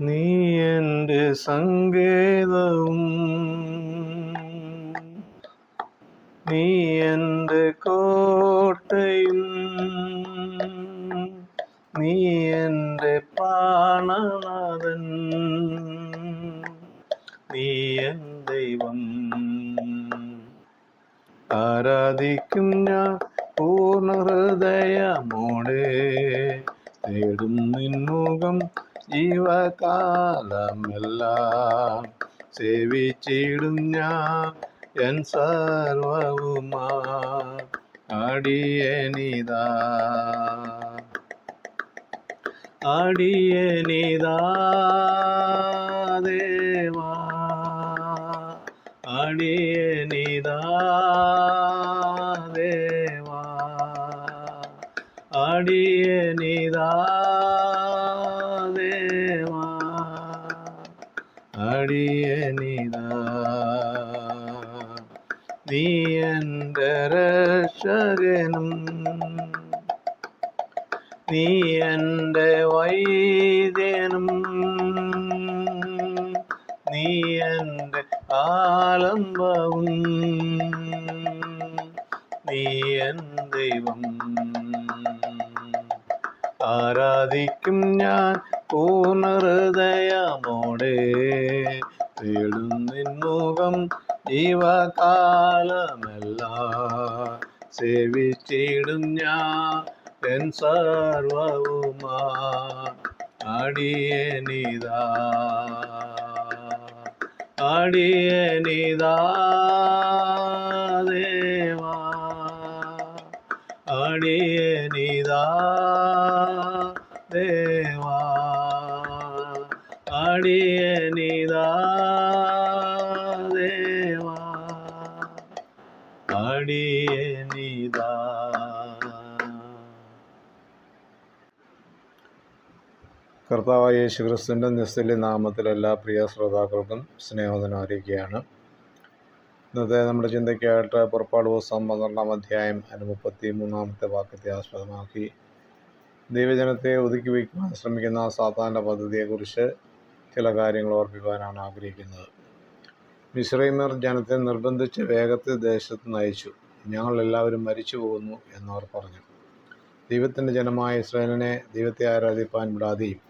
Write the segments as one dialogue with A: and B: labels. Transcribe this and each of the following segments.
A: നീ എന്റെ സങ്കേതവും. നീ എന്റെ കോട്ടയും. നീ എന്റെ പാണനാഥൻ നീ എൻ ദൈവം. ആരാധിക്കും ഞാൻ പൂർണ ഹൃദയമോടെ തേടും നിൻമുഖം ജീവകാലമെല്ലാം സേവിച്ചിടും ഞാൻ എൻ സർവവുമാ. അടിയനിതാ അടിയനിതാ ദേവാ. അടിയനിതാ ദേവാ. അടിയനിതാ അടിയനിതാ നീ എന്റെ രക്ഷകനും. നീ എന്റെ വൈദ്യനും. നീ എന്റെ ആലംബവും. നീ എൻ ദൈവം. ആരാധിക്കും ഞാൻ പൂർണ ഹൃദയമോടെ ജീവകാലമല്ല നിൻമുഖം ജീവകാലമെല്ലാം സേവിച്ചിടും ഞാൻ എൻ സർവവുമാ. അടിയനിതാ അടിയനിതാ ദേവാ. അടിയനിതാ അടിയനിതാ ദേവാ അടിയനിതാ. കർത്താവായ യേശു ക്രിസ്തുവിന്റെ നിസ്തുല്യ നാമത്തിൽ എല്ലാ പ്രിയ ശ്രോതാക്കൾക്കും സ്നേഹോദനം അറിയിക്കുകയാണ് ഇന്നത്തെ നമ്മുടെ ചിന്തയ്ക്കായിട്ട് പുറപ്പാട് പുസ്തകം പന്ത്രണ്ടാം അധ്യായം അതിന് മുപ്പത്തി മൂന്നാമത്തെ വാക്യത്തെ ആസ്പദമാക്കി. ദൈവജനത്തെ ഒതുക്കി വയ്ക്കുവാൻ ശ്രമിക്കുന്ന സാത്താന്റെ പദ്ധതിയെക്കുറിച്ച് ചില കാര്യങ്ങൾ ഓർപ്പിക്കുവാനാണ് ആഗ്രഹിക്കുന്നത്. മിശ്രൈമർ ജനത്തെ നിർബന്ധിച്ച് വേഗത്തിൽ ദേശത്ത് നയിച്ചു. ഞങ്ങൾ എല്ലാവരും മരിച്ചു പോകുന്നു എന്നവർ പറഞ്ഞു. ദൈവത്തിന്റെ ജനമായ ഇസ്രായേലിനെ ദൈവത്തെ ആരാധിപ്പാൻ വിടാതെയും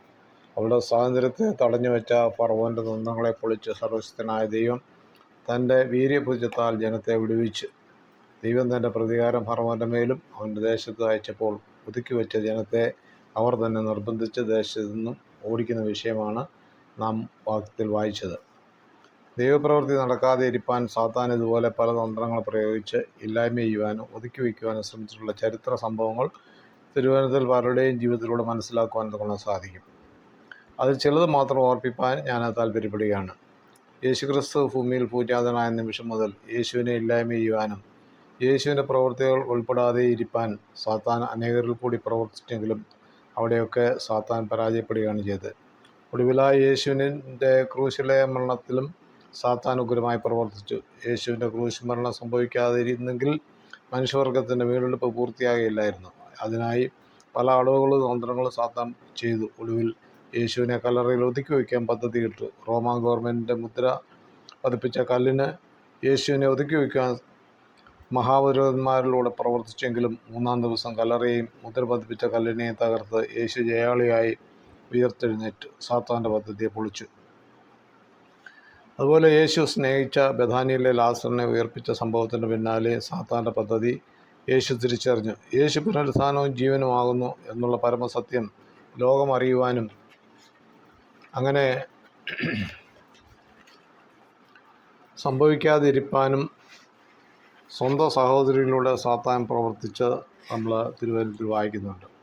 A: അവളുടെ സ്വാതന്ത്ര്യത്തെ തടഞ്ഞു വെച്ച ഫറവോന്റെ തന്ത്രങ്ങളെ പൊളിച്ച് സർവശക്തനായ ദൈവം തന്റെ വീര്യപൂജത്താൽ ജനത്തെ വിടുവിച്ച് ദൈവം തന്റെ പ്രതികാരം ഫറവോന്റെ മേലും അവന്റെ ദേശത്ത് അയച്ചപ്പോൾ ഒതുക്കി വെച്ച ജനത്തെ അവർ തന്നെ നിർബന്ധിച്ച് ദേശത്തു നിന്നും ഓടിക്കുന്ന വിഷയമാണ് നാം വാക്യത്തിൽ വായിച്ചത്. ദൈവപ്രവൃത്തി നടക്കാതെ ഇരിപ്പാൻ സാത്താൻ ഇതുപോലെ പല തന്ത്രങ്ങൾ പ്രയോഗിച്ച് ഇല്ലായ്മ ചെയ്യുവാനും ഒതുക്കി വയ്ക്കുവാനും ശ്രമിച്ചിട്ടുള്ള ചരിത്ര സംഭവങ്ങൾ തിരുവനന്തപുരത്തിൽ പലരുടെയും ജീവിതത്തിലൂടെ മനസ്സിലാക്കുവാൻ തുടങ്ങാൻ സാധിക്കും. അതിൽ ചിലത് മാത്രം ഓർപ്പിപ്പാൻ ഞാൻ താല്പര്യപ്പെടുകയാണ് യേശുക്രിസ്തു ഭൂമിയിൽ പൂജാതനായ നിമിഷം മുതൽ യേശുവിനെ ഇല്ലായ്മ ചെയ്യുവാനും യേശുവിന്റെ പ്രവൃത്തികൾ ഉൾപ്പെടാതെ ഇരിപ്പാൻ സാത്താൻ അനേകരിൽ കൂടി പ്രവർത്തിച്ചെങ്കിലും അവിടെയൊക്കെ സാത്താൻ പരാജയപ്പെടുകയാണ് ചെയ്തത്. ഒടുവിലായി യേശുവിന്റെ ക്രൂശിലെ മരണത്തിലും സാത്താൻ ഉഗ്രമായി പ്രവർത്തിച്ചു. യേശുവിന്റെ ക്രൂശ് മരണം സംഭവിക്കാതിരുന്നെങ്കിൽ മനുഷ്യവർഗത്തിന്റെ വീണ്ടെടുപ്പ് പൂർത്തിയാകില്ലായിരുന്നു. അതിനായി പല അളവുകളും തന്ത്രങ്ങളും സാത്താൻ ചെയ്തു. ഒടുവിൽ യേശുവിനെ കല്ലറയിൽ ഒതുക്കി വയ്ക്കാൻ പദ്ധതി പദ്ധതിയിട്ടു റോമാ ഗവൺമെന്റിന്റെ മുദ്ര പതിപ്പിച്ച കല്ലിന് യേശുവിനെ ഒതുക്കി വയ്ക്കാൻ മഹാപുരോഹിതന്മാരിലൂടെ പ്രവർത്തിച്ചെങ്കിലും മൂന്നാം ദിവസം കല്ലറയും മുദ്ര പതിപ്പിച്ച കല്ലിനെയും തകർത്ത് യേശു ജയാളിയായി ഉയർത്തെഴുന്നേറ്റ് സാത്താന്റെ പദ്ധതിയെ പൊളിച്ചു. അതുപോലെ യേശു സ്നേഹിച്ച ബഥാനിയിലെ ലാസറിനെ ഉയർപ്പിച്ച സംഭവത്തിന് പിന്നാലെ സാത്താന്റെ പദ്ധതി യേശു തിരിച്ചറിഞ്ഞു. യേശു പുനരുത്ഥാനവും ജീവനുമാകുന്നു എന്നുള്ള പരമസത്യം ലോകം അറിയുവാനും അങ്ങനെ സംഭവിക്കാതിരിപ്പാനും സ്വന്തം സഹോദരിയിലൂടെ സാത്താൻ പ്രവർത്തിച്ച് നമ്മൾ തിരുവനന്തപുരത്തിൽ വായിക്കുന്നുണ്ട്.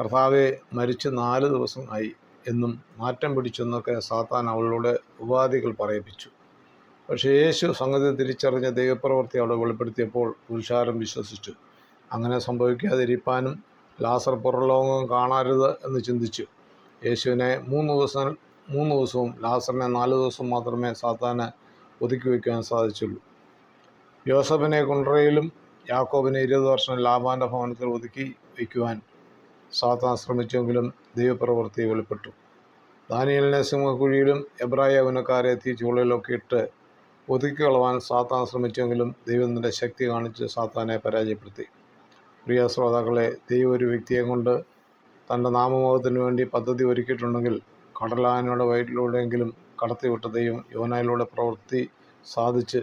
A: കർത്താവെ മരിച്ച് നാല് ദിവസം ആയി എന്നും മാറ്റം പിടിച്ചെന്നൊക്കെ സാത്താൻ അവളുടെ ഉപാധികൾ പറയിപ്പിച്ചു. പക്ഷേ യേശു സംഗതി തിരിച്ചറിഞ്ഞ ദൈവപ്രവൃത്തി അവിടെ വെളിപ്പെടുത്തിയപ്പോൾ പുരുഷാരം വിശ്വസിച്ചു. അങ്ങനെ സംഭവിക്കാതിരിക്കാനും ലാസർ പുറലോകം കാണരുത് എന്ന് ചിന്തിച്ചു. യേശുവിനെ മൂന്ന് ദിവസം മൂന്ന് ദിവസവും ലാസറിനെ നാല് ദിവസം മാത്രമേ സാത്താന് ഒതുക്കി വയ്ക്കുവാൻ സാധിച്ചുള്ളൂ. യോസഫിനെ കുണ്ട്രയിലും യാക്കോബിനെ ഇരുപത് വർഷം ലാബാന്റെ ഭവനത്തിൽ ഒതുക്കി വയ്ക്കുവാൻ സാത്താൻ ശ്രമിച്ചെങ്കിലും ദൈവപ്രവൃത്തി വെളിപ്പെട്ടു. ദാനിയലിനെ സിംഹക്കുഴിയിലും എബ്രായ യൗവനക്കാരെ തീച്ചുള്ളിലൊക്കെ ഇട്ട് ഒതുക്കി കളവാൻ സാത്താൻ ശ്രമിച്ചെങ്കിലും ദൈവത്തിന്റെ ശക്തി കാണിച്ച് സാത്താനെ പരാജയപ്പെടുത്തി. പ്രിയ ശ്രോതാക്കളെ ദൈവം ഒരു വ്യക്തിയെ കൊണ്ട് തന്റെ നാമമോഹത്തിന് വേണ്ടി പദ്ധതി ഒരുക്കിയിട്ടുണ്ടെങ്കിൽ കടലാനയുടെ വയറ്റിലൂടെയെങ്കിലും കടത്തിവിട്ട ദൈവം യോനായിലൂടെ പ്രവൃത്തി സാധിച്ച്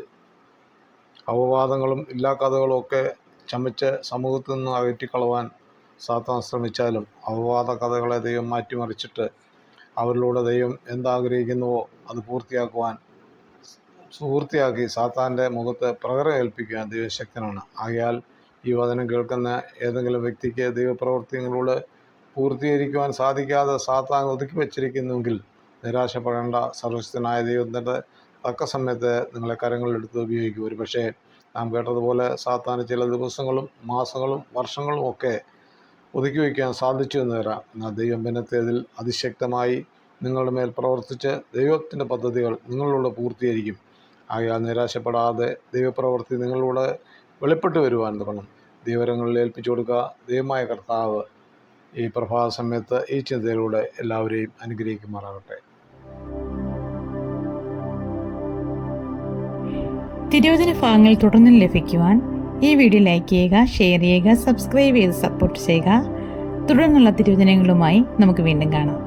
A: അവവാദങ്ങളും ഇല്ലാ കഥകളും ഒക്കെ ചമച്ച് സമൂഹത്തിൽ നിന്ന് അകറ്റിക്കളവാൻ സാത്താൻ ശ്രമിച്ചാലും അവവാദ കഥകളെ ദൈവം മാറ്റിമറിച്ചിട്ട് അവരിലൂടെ ദൈവം എന്താഗ്രഹിക്കുന്നുവോ അത് പൂർത്തിയാക്കുവാൻ പൂർത്തിയാക്കി സാത്താന്റെ മുഖത്ത് പ്രകരം ഏൽപ്പിക്കുവാൻ ദൈവശക്തനാണ്. ആകയാൽ ഈ വചനം കേൾക്കുന്ന ഏതെങ്കിലും വ്യക്തിക്ക് ദൈവപ്രവർത്തികളോട് പൂർത്തീകരിക്കുവാൻ സാധിക്കാതെ സാത്താൻ ഒതുക്കി വച്ചിരിക്കുന്നുവെങ്കിൽ നിരാശപ്പെടേണ്ട സർവശക്തനായ ദൈവത്തിന്റെ തക്ക സമയത്ത് നിങ്ങളെ കരങ്ങളിലെടുത്ത് ഉപയോഗിക്കും. ഒരു പക്ഷേ നാം കേട്ടതുപോലെ സാത്താൻ ചില ദിവസങ്ങളും മാസങ്ങളും വർഷങ്ങളും ഒക്കെ ഒതുക്കി വയ്ക്കാൻ സാധിച്ചു എന്ന് വരാം. എന്നാൽ ദൈവം പിന്നത്തേതിൽ അതിശക്തമായി നിങ്ങളുടെ മേൽ പ്രവർത്തിച്ച് ദൈവത്തിന്റെ പദ്ധതികൾ നിങ്ങളിലൂടെ പൂർത്തീകരിക്കും. ആകയാൽ നിരാശപ്പെടാതെ ദൈവപ്രവൃത്തി നിങ്ങളിലൂടെ വെളിപ്പെട്ട് വരുവാൻ തുടങ്ങും. ദൈവരങ്ങളിൽ ഏൽപ്പിച്ചു കൊടുക്കുക ദൈവമായ കർത്താവ് ഈ പ്രഭാത സമയത്ത് ഈ ചിന്തയിലൂടെ എല്ലാവരെയും അനുഗ്രഹിക്കുമാറാകട്ടെ.
B: തിരുവചന ഭാഗങ്ങൾ തുടർന്നും ലഭിക്കുവാൻ ഈ വീഡിയോ ലൈക്ക് ചെയ്യുക ഷെയർ ചെയ്യുക സബ്സ്ക്രൈബ് ചെയ്ത് സപ്പോർട്ട് ചെയ്യുക. തുടർന്നുള്ള തിരുവചനങ്ങളുമായി നമുക്ക് വീണ്ടും കാണാം.